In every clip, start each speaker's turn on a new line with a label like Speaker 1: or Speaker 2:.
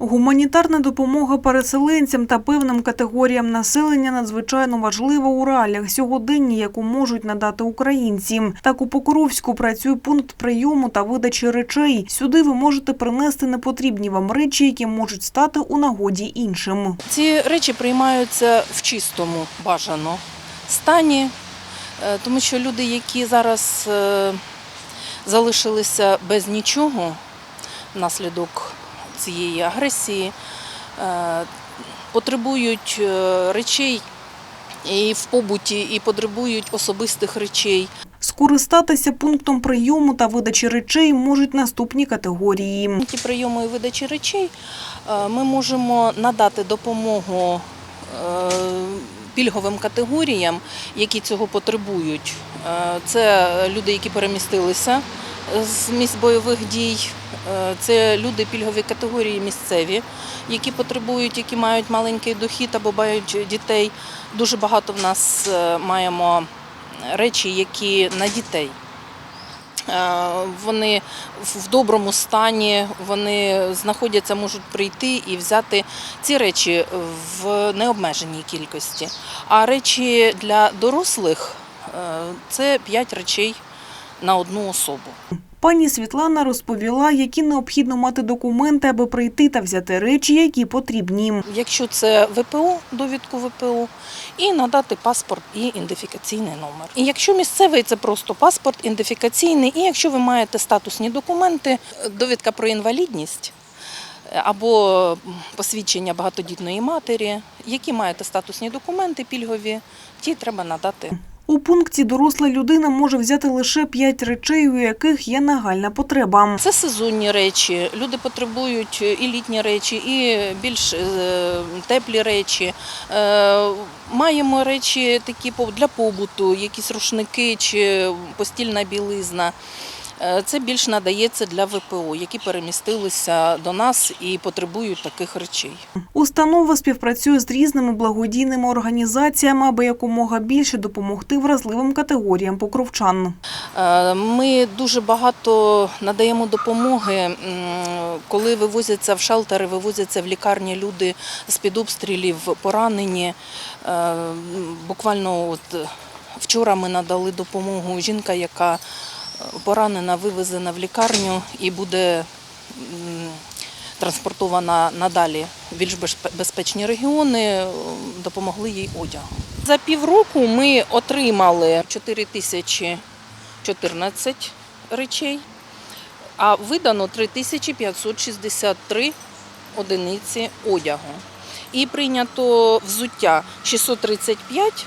Speaker 1: Гуманітарна допомога переселенцям та певним категоріям населення надзвичайно важлива у реаліях сьогодення, яку можуть надати українці. Так у Покровську працює пункт прийому та видачі речей. Сюди ви можете принести непотрібні вам речі, які можуть стати у нагоді іншим.
Speaker 2: Ці речі приймаються в чистому бажано стані, е, тому що люди, які зараз е, залишилися без нічого внаслідок цієї агресії, е, потребують е, речей і в побуті, і потребують особистих речей.
Speaker 1: Скористатися пунктом прийому та видачі речей можуть наступні категорії.
Speaker 2: Ті прийому і видачі речей е, ми можемо надати допомогу пільговим категоріям, які цього потребують. Це люди, які перемістилися з місць бойових дій. Е, Це люди пільгові категорії місцеві, які потребують, які мають маленький дохід або мають дітей. Дуже багато в нас е, маємо речі, які на дітей. Е, Вони в доброму стані, вони знаходяться, можуть прийти і взяти ці речі в необмеженій кількості. А речі для дорослих це 5 речей на одну особу.
Speaker 1: Пані Світлана розповіла, які необхідно мати документи, аби прийти та взяти речі, які потрібні.
Speaker 2: Якщо це ВПО, довідку ВПО, і надати паспорт і ідентифікаційний номер. І якщо місцевий, це просто паспорт, ідентифікаційний, і якщо ви маєте статусні документи, довідка про інвалідність. Або посвідчення багатодітної матері, які маєте статусні документи пільгові, ті треба надати.
Speaker 1: У пункті доросла людина може взяти лише п'ять речей, у яких є нагальна потреба.
Speaker 2: Це сезонні речі. Люди потребують і літні речі, і більш е, теплі речі. Е, Маємо речі такі для побуту, якісь рушники чи постільна білизна. Е, Це більш надається для ВПО, які перемістилися до нас і потребують таких речей.
Speaker 1: Установа співпрацює з різними благодійними організаціями, аби якомога більше допомогти вразливим категоріям покровчан.
Speaker 2: Е, Ми дуже багато надаємо допомоги, коли вивозяться в шелтери, вивозяться в лікарні люди з-під обстрілів, поранені. Е, Буквально от вчора ми надали допомогу жінка, яка поранена, вивезена в лікарню і буде транспортована надалі в більш безпечні регіони, допомогли їй одягом. За півроку ми отримали 4 тисячі 14 речей, а видано 3563 одиниці одягу. І прийнято взуття 635,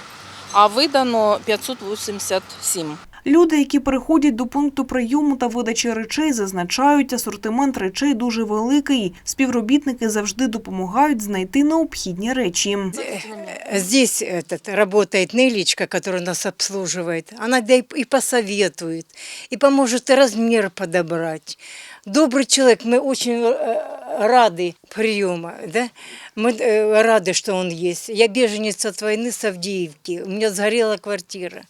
Speaker 2: а видано 587.
Speaker 1: Люди, які приходять до пункту прийому та видачі речей, зазначають, асортимент речей дуже великий. Співробітники завжди допомагають знайти необхідні речі.
Speaker 3: Здесь этот, работает Нелечка, которая нас обслуживает. Она да и, и посоветует, и поможет и размер подобрать. Добрый человек, мы очень э, рады приема, да? Мы э, рады, что он есть. Я беженец от войны с Авдеевки, у меня сгорела квартира.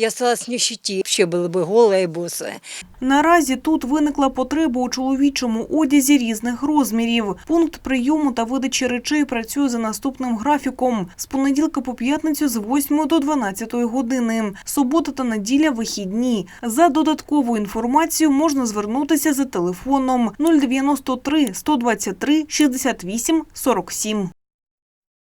Speaker 3: Я осталась в нищете, вообще была бы голая и босая.
Speaker 1: Наразі тут виникла потреба у чоловічому одязі різних розмірів. Пункт прийому та видачі речей працює за наступним графіком з понеділка по п'ятницю з 8 до 12 години. Субота та неділя вихідні. За додатковою інформацією можна звернутися за телефоном 093 123 68 47.